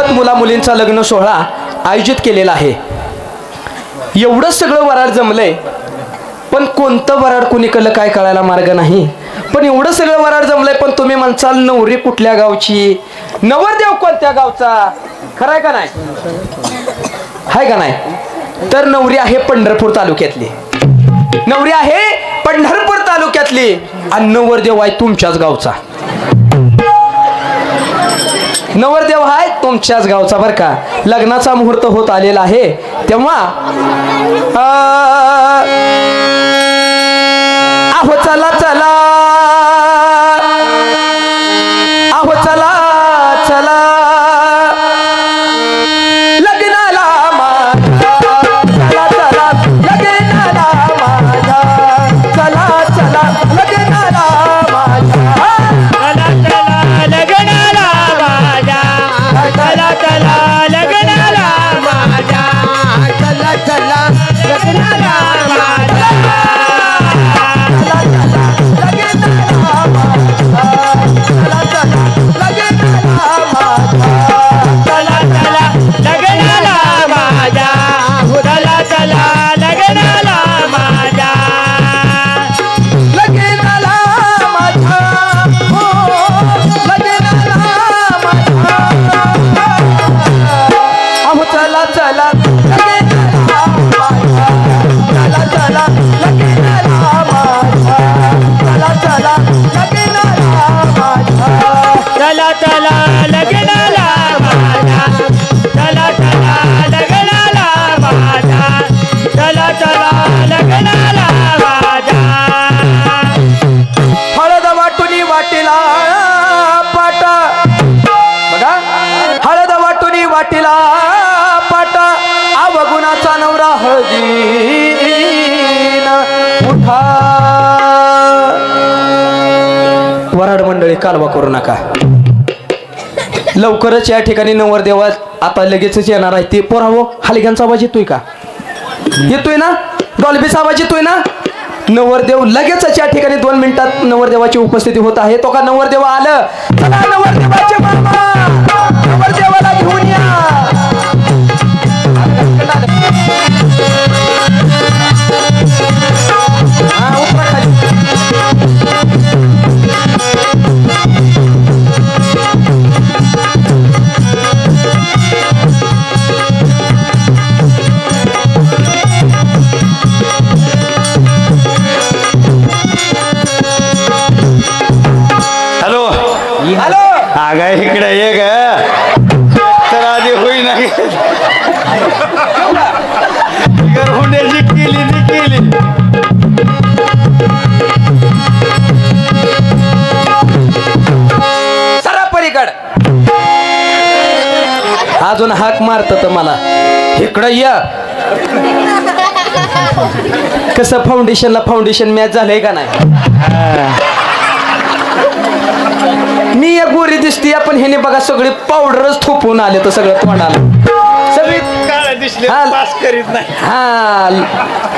मोफत मुला मुलींचा लग्न सोहळा आयोजित केलेला आहे. एवढं सगळं वराड जमलंय पण कोणतं वराड कुणीकडलं काय कळायला मार्ग नाही. पण एवढं सगळं वराड जमलंय पण तुम्ही म्हणसाल नवरी कुठल्या गावची? नवरदेव कोणत्या गावचा? खरंय का नाही? हाय का नाही? तर नवरी आहे पंढरपूर तालुक्यातली. नवरी आहे पंढरपूर तालुक्यातली. आणि नवरदेव आहे तुमच्याच गावचा. नवरदेव हाय तुमच्याच गावचा बर का. लग्नाचा मुहूर्त होत आलेला आहे. तेव्हा आहो चला कालवा करू नका. लवकरच या ठिकाणी नवरदेवा आता लगेचच येणार आहे. ते पोरावो हालिगांचा आवाज येतोय का? येतोय ना? डॉल्बीचा आवाज येतोय ना? नवरदेव लगेचच या ठिकाणी दोन मिनिटात नवरदेवाची उपस्थिती होत आहे. तो का नवरदेव आलं? नवरदेवाचे अगा इकडे ये ग. तर आधी होईना होण्याची केली ती केली सरा पलीकड. अजून हाक मारत तर मला. इकडं या. कसं फाउंडेशनला फाउंडेशन मॅच झालंय का नाही? मी एक गोरी दिसते पण ह्याने बघा सगळे पावडरच थोपून आले तर सगळं तोंडाला. सगळी काळ दिसले हा. पास करीत नाही. हा.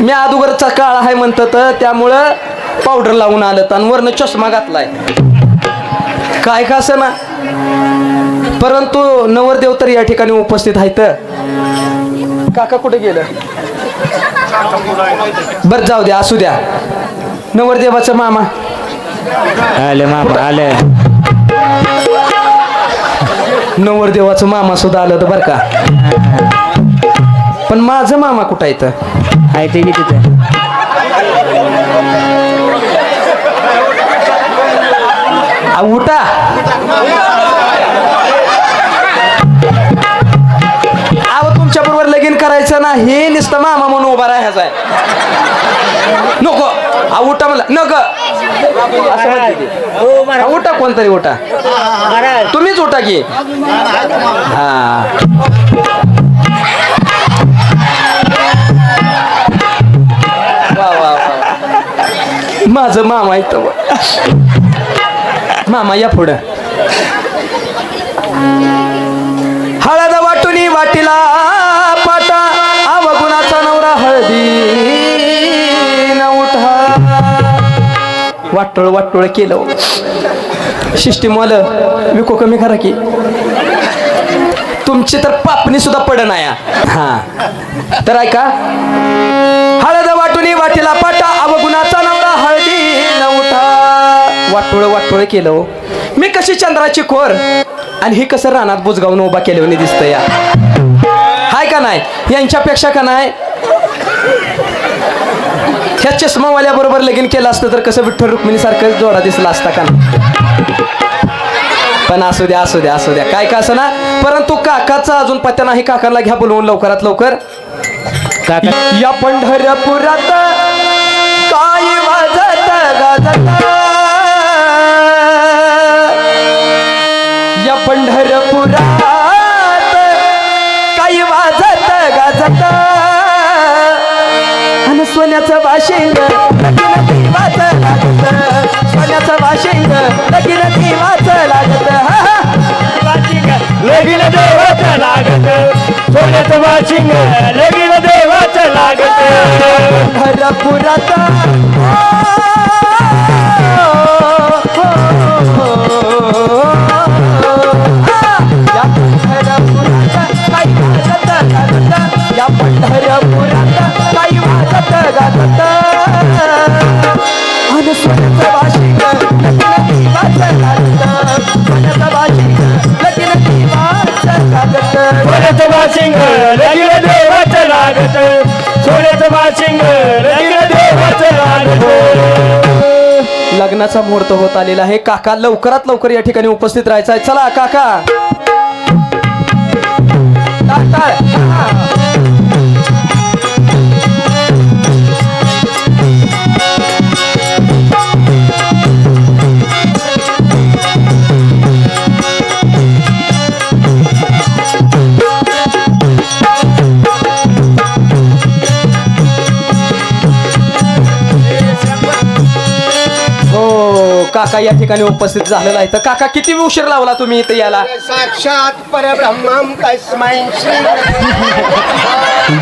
मी अगोदरचा काळ आहे म्हणतं तर त्यामुळं पावडर लावून आलं आणि वरनं चष्मा घातलाय. काय का असं ना? परंतु नवरदेव तर या ठिकाणी उपस्थित आहेत. काका कुठे गेलं? बर जाऊ द्या असू द्या. नवरदेवाचं मामा. आले मामा आले. नवरदेवाचं मामा सुद्धा आलं तर बरं का. पण माझं मामा कुठं आहे तर आहे ते की तिथे उठा. तुमच्या बरोबर लगीन करायचं ना हे नुसतं मामा म्हणून उभा राहायचं आहे. नको आ उठा मला नको. असं म्हणते. हो उठा कोणतरी उठा. तुम्हीच उठा की. हा. माझं मामा आहे तो मामा या पुढं. हळद वाटुनी वाटीला. वाटोळ वाटोळ केलं. शिष्टी मल विको कमी करा की. तुमची तर पापणी सुद्धा पड या हा. तर ऐका. हळद वाटुनी वाटीला पाटा अवगुणाचा नवरा हळदी नवठा वाटोळ वाटोळ केलं हो. मी कशी चंद्राची खोर? आणि ही कसं रानात बुजगावून उभा केल्याने दिसतं या. हाय का नाही? यांच्यापेक्षा का नाही? ह्या चष्मावाल्या बरोबर लगीन केलं असतं तर कसं विठ्ठल रुक्मिणी सारखं जोडा दिसला असता का? पण असू द्या असू द्या असू द्या. काय का असं ना? परंतु काकाचा अजून पत्या नाही. काकाला घ्या बोलवून लवकरात लवकर. काका. या पंढरपुरात काय वाजत गाजत? सोन्याचं वाशिंग लगीन देवाच लागत. सोन्याचं वाशिंग लगीन देवाच लागत. लगीन देवाचं लागत. सोन्याचं वाशिंग लगीन देवाचं लागत. पंढरपुरात लग्नाचा मुहूर्त होत आलेला आहे. काका लवकरात लवकर या ठिकाणी उपस्थित राहायचा आहे. चला काका. काका या ठिकाणी उपस्थित झालेला आहे. तर काका किती उशीर लावला तुम्ही इथे याला साक्षात परब्रह्मम तस्मै श्री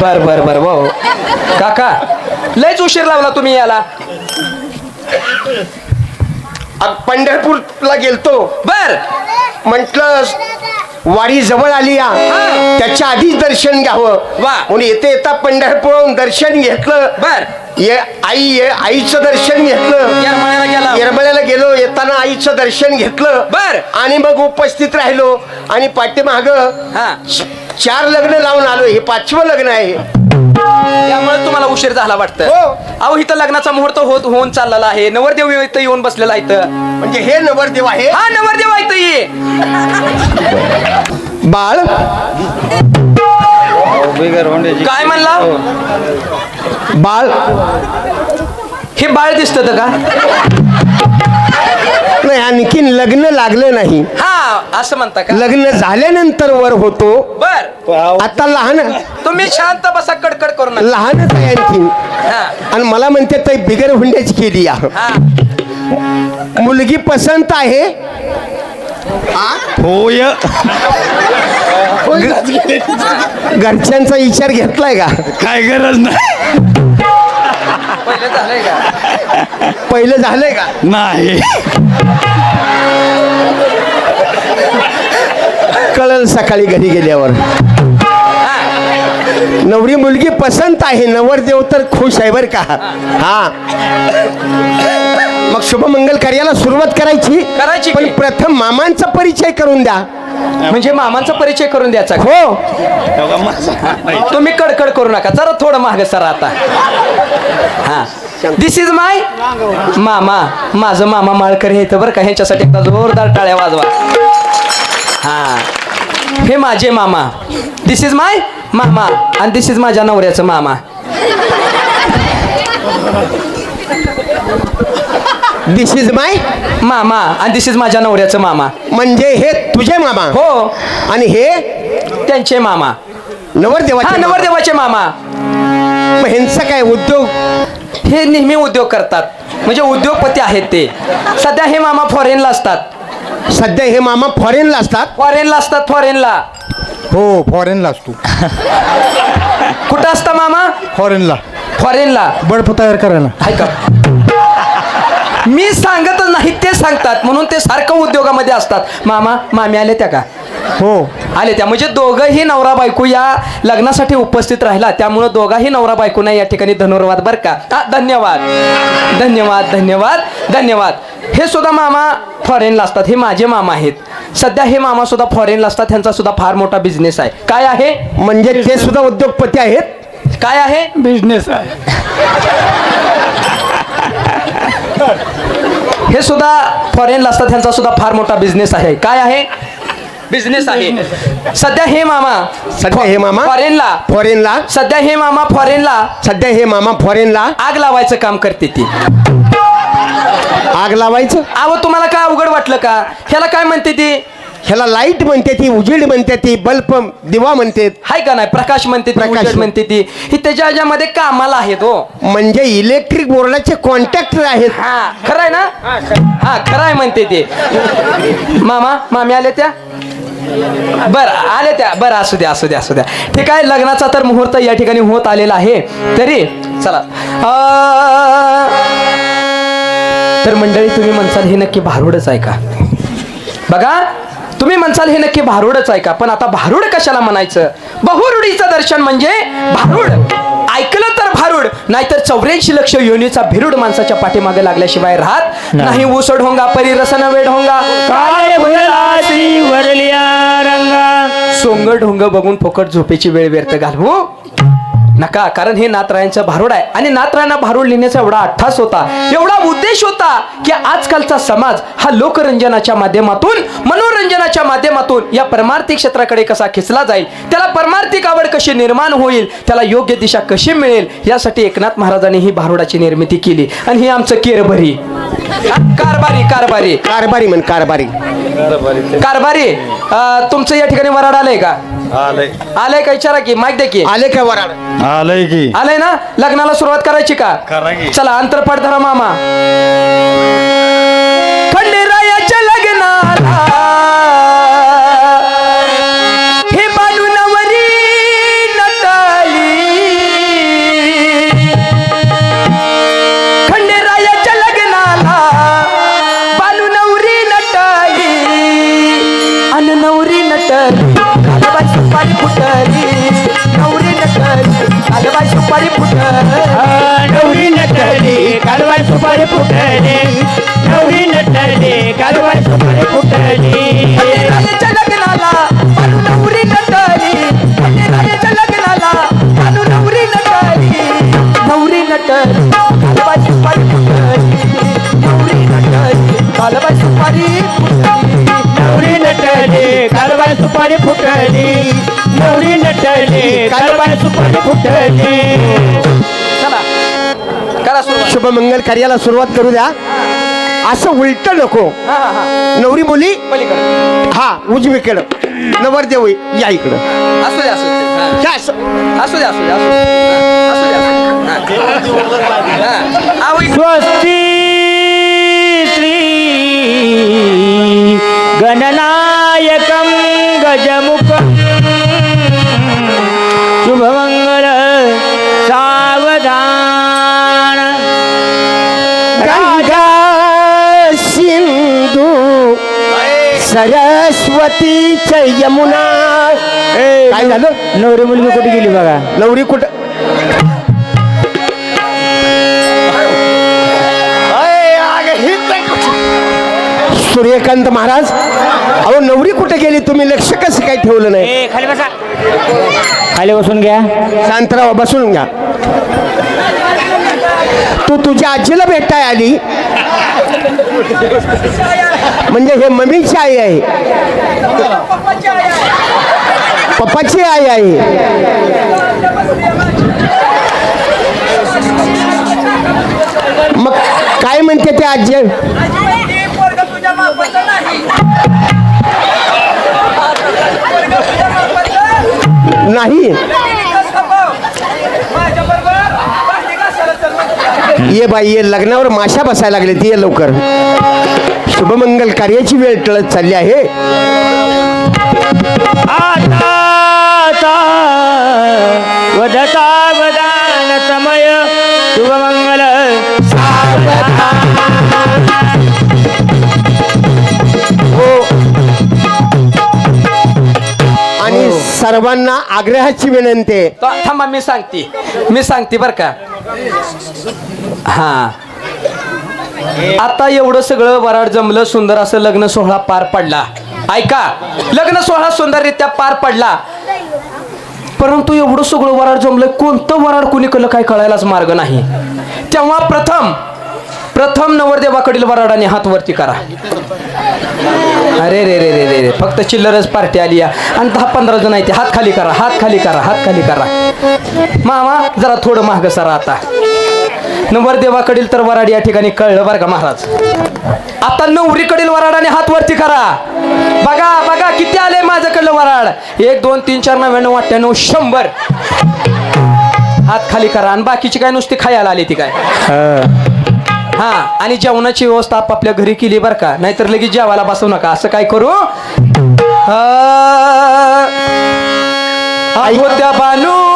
बर बर बर हो काका लयच उशीर लावला तुम्ही याला पंढरपूरला गेलतो. बर. म्हंटल वारी जवळ आली या. त्याच्या आधीच दर्शन घ्यावं. वा. म्हणून येते येता पंढरपूरहून दर्शन घेतलं. बर. ये आई ये आईचं दर्शन घेतलं. येरमाळ्याला गेला येताना आईचं दर्शन घेतलं. बर. आणि मग उपस्थित राहिलो. आणि पाठीमाग हा. चार लग्न लावून आलो. हे पाचवं लग्न आहे. त्यामुळे तुम्हाला उशीर झाला वाटतं. हो. अहो इथं लग्नाचा मुहूर्त होत होऊन चाललेला आहे. नवरदेव इथं येऊन बसलेला आहे इथं. म्हणजे हे नवरदेव आहे? हा नवरदेव आहे इथं ये. बाळ? काय म्हणला? बाळ? हे बाळ दिसत का? नाही आणखीन लग्न लागलं नाही. हा असं म्हणता का? लग्न झाल्यानंतर वर होतो. बर. आता लहान तुम्ही शांत बसा कडकड करू नका. लहानच आहे आणखीन. हा. आणि मला म्हणते ताई बिगर हुंड्याची केली या हा. मुलगी पसंत आहे. होय. घरच्यांचा विचार घेतलाय का? काय गरज नाही. पहिले झालंय का? पहिलं झालंय का? नाही. कळल सकाळी घरी गेल्यावर. नवरी मुलगी पसंत आहे नवरदेव तर खुश आहे बर का? हा. मग शुभमंगल कार्याला सुरुवात करायची. करायची पण की? प्रथम मामांचा परिचय करून द्या. म्हणजे मामांचा परिचय करून द्यायचा? हो. तुम्ही कडकड करू नका जरा थोडं माग सर आता. हा. दिस इज माय मामा. माझं मामा माळकर हे इथं बरं का ह्यांच्यासाठी एकदा जोरदार टाळ्या वाजवा. हा. हे माझे मामा. दिस इज माय मामा आणि दिस इज माझ्या नवऱ्याचं मामा. दिस इज माय मामा आणि दिस इज माझ्या नवऱ्याचं मामा. म्हणजे हे तुझे मामा. हो. आणि हे त्यांचे मामा. नवरदेवाचे हा मामा. नवरदेवाचे मामा. ह्यांचा काय उद्योग? हे नेहमी उद्योग करतात. म्हणजे उद्योगपती आहेत ते. सध्या हे मामा फॉरेनला असतात. सध्या हे मामा फॉरेनला असतात. फॉरेनला असतात फॉरेनला हो फॉरेनला असतो कुठं असता मामा? फॉरेनला फॉरेनला बर्फ तयार करायला. हाय का? मी सांगतच नाही ते सांगतात म्हणून ते सारखं उद्योगामध्ये असतात. मामा मामी आले त्या का? हो. आले त्या. म्हणजे दोघंही नवरा बायको या लग्नासाठी उपस्थित राहिला त्यामुळं दोघाही नवरा बायकोना या ठिकाणी धनुर्वाद बरं का. हा, धन्यवाद. धन्यवाद धन्यवाद धन्यवाद. हे सुद्धा मामा फॉरेनला असतात हे माझे मामा आहेत. सध्या हे मामा सुद्धा फॉरेनला असतात त्यांचा सुद्धा फार मोठा बिझनेस आहे. काय आहे? म्हणजे ते सुद्धा उद्योगपती आहेत? काय आहे? बिझनेस आहे. हे सुद्धा फॉरेनला असतात त्यांचा सुद्धा फार मोठा बिझनेस आहे. काय आहे? बिझनेस आहे. सध्या हे मामा सध्या हे मामा फॉरेनला फॉरेनला सध्या हे मामा फॉरेनला सध्या हे मामा फॉरेनला आग लावायचं काम करते ती. आग लावायचं? अहो तुम्हाला काय अवघड वाटलं का? ह्याला काय म्हणते ती? ह्याला लाइट म्हणते ती उजेड म्हणते ती बल्ब दिवा म्हणते. हाय का नाही? प्रकाश म्हणते ती प्रकाश. उजेड म्हणते ती. ही त्याच्या ह्याच्यामध्ये कामाला आहेत हो. म्हणजे इलेक्ट्रिक बोर्डाचे कॉन्ट्रॅक्टर आहेत. हा खरं आहे ना? हा खरं आहे म्हणते ते. मामा मामी आले त्या? बर आले त्या. बरं असू द्या असू द्या असू द्या. ठीक आहे लग्नाचा तर मुहूर्त या ठिकाणी होत आलेला आहे. तरी चला. अं, तर मंडळी तुम्ही म्हणसाल हे नक्की भारूडच आहे का? बघा तुम्ही म्हणसाल हे नक्की भारूडच आहे का? पण आता भारूड कशाला म्हणायचं? बहुरुडीचं दर्शन म्हणजे भारूड. ऐकलं तर भारूड नाहीतर चौऱ्याऐंशी लक्ष योनीचा भिरूड माणसाच्या पाठीमागे लागल्याशिवाय राहत नाही. ऊस ढोंगा परी रसन वेड होंगा. सोंग ढोंग बघून फोकट झोपेची वेळ व्यर्थ घालवू? नका कारण हे नातरायांचं भारूड आहे. आणि नातरायांना भारूड लिहिण्याचा एवढा अठ्ठास होता एवढा उद्देश होता की आजकालचा समाज हा लोकरंजनाच्या माध्यमातून मनोरंजनाच्या माध्यमातून या परमार्थिक क्षेत्राकडे कसा खेचला जाईल त्याला परमार्थिक आवड कशी निर्माण होईल त्याला योग्य दिशा कशी मिळेल यासाठी एकनाथ महाराजांनी ही भारुडाची निर्मिती केली. आणि हे आमचं केरभरी. कारभारी कारभारी. कारभारी म्हण कारभारी. कारभारी. अं, तुमचं या ठिकाणी वराड आलंय का? आलंय. का? विचारा की माहिती की. आले का वराड? आलंय की. आलंय ना? लग्नाला सुरुवात करायची का? चला अंतरपाठ धरा मामा. खंडेरायाच्या लग्नाला सुपारी फुटली नवरी नटली कालवाय सुपारी फुटली. राजाच्या लग्नाला बालू नवरी नटली राजाच्या लग्नाला बालू नवरी नटली नवरी नटली कालबाई सुपारी फुटली. नवरी नटली कालबाई सुपारी फुटली. नवरी नटली कालवाय सुपारी फुटली. नवरी नटली सुपारी फुटली. शुभमंगल कार्याला सुरुवात करू द्या. असं उलट नको. नवरी मुली हा उजवीकडं. नवरदेव या इकडं. असू दे असू दे. हा. या असं. असू दे असू दे असू दे. असू दे असू दे. आहो, इकडे. स्वस्ती श्री गणनायकं गजमुखं सरस्वती च यमुना काय झालं? नवरी मुलगी कुठे गेली बघा? नवरी कुठं? सूर्यकांत महाराज अहो नवरी कुठे गेली? तुम्ही लक्ष कसं काय ठेवलं नाही? ए खाली बसा. खाली बसून घ्या. शांतराव बसून घ्या. तू तुझ्या आजीला भेटाय आली. म्हणजे हे मम्मीची आई आहे. पप्पाची आई आहे. मग काय म्हणते ते आजी? नाही. ये बाई ये लग्नावर माशा बसायला लागले ती ये लवकर. शुभमंगल कार्याची वेळ टळत चालली आहे. वदान समय. शुभमंगल. सर्वांना आग्रहाची विनंती आहे. थांबा मी सांगते. मी सांगते बर का. हा. आता एवढं सगळं वराड जमलं सुंदर असं लग्न सोहळा पार पडला. ऐका लग्न सोहळा सुंदररित्या पार पडला. परंतु एवढं सगळं वराड जमलं कोणतं वराड कुणी कलं काय कळायलाच मार्ग नाही. तेव्हा प्रथम प्रथम नवरदेवाकडील वराडाने हात वरती करा. अरे रे रे रे रे रे. फक्त चिल्लरच पार्टी आली या. आणि दहा पंधरा जण आहे ते. हात खाली करा हात खाली करा हात खाली करा. मामा जरा थोडं महाग सरा आता. नवरदेवाकडील तर वराड या ठिकाणी कळलं बरं का महाराज? आता नवरीकडील वराडाने हात वरती करा. बघा बघा किती आले माझ्याकडलं वराड? एक दोन तीन चार नव्याण्णव अठ्ठ्याण्णव शंभर. हात खाली करा आणि बाकीची काय नुसती खायला आली ती काय? हा. आणि जेवणाची व्यवस्था आपापल्या घरी केली बरं का? नाहीतर लगेच जेवायला बसवू नका. असं काय करू? आई. होत्या बानू.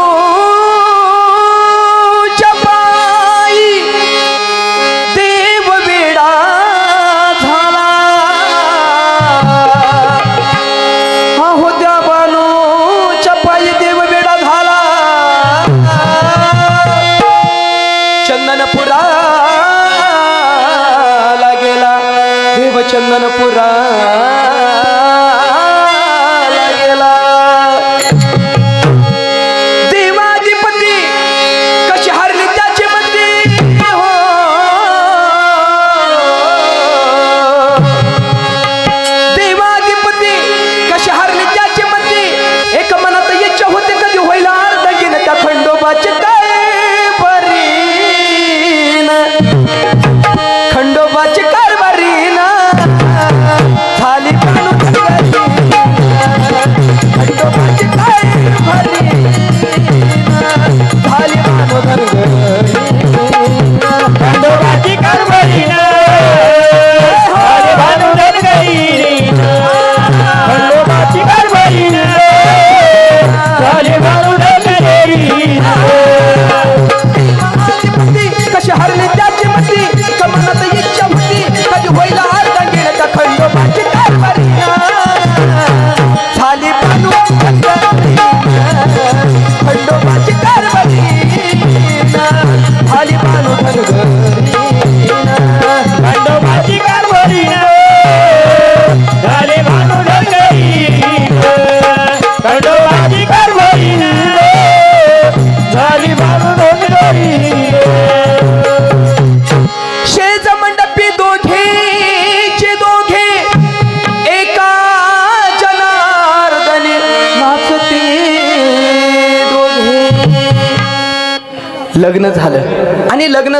चंदनपुरा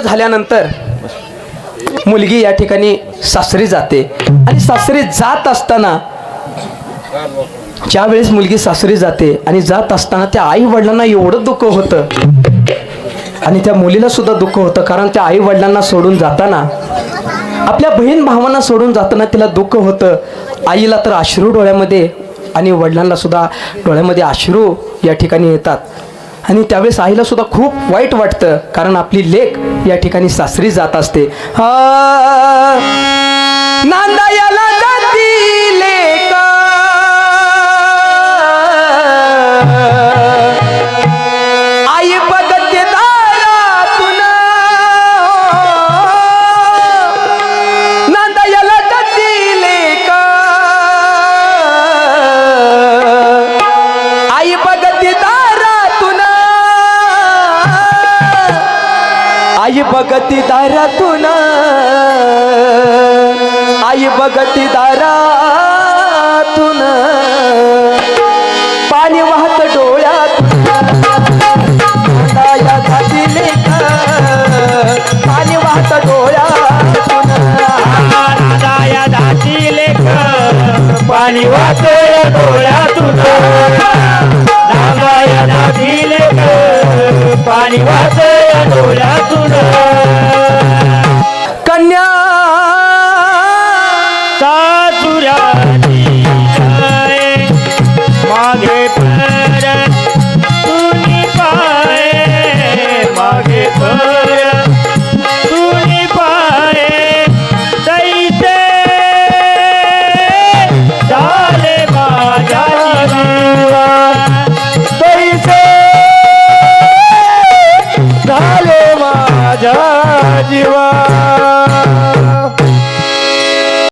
झाल्यानंतर मुलगी या ठिकाणी सासरी जाते. आणि सासरी जात असताना ज्या वेळेस मुलगी सासरी जाते आणि जात असताना त्या आई वडिलांना एवढं दुःख होतं. आणि त्या मुलीला सुद्धा दुःख होतं. कारण त्या आई वडिलांना सोडून जाताना आपल्या बहीण भावांना सोडून जाताना तिला दुःख होतं. आईला तर अश्रू डोळ्यामध्ये आणि वडिलांना सुद्धा डोळ्यामध्ये अश्रू या ठिकाणी येतात. आणि त्यावेळेस आईला सुद्धा खूप वाईट वाटतं कारण आपली लेख या ठिकाणी सासरी जात असते. हा बघती दारातून. आई बघती दारातून. पाणी वाहत डोळ्यात पाणी वाहत डोळ्यातून. दाया दाती लेख पाणी वाहत डोळ्यातून दाया दाती लेख पाणी वाचे डोळ्यातून.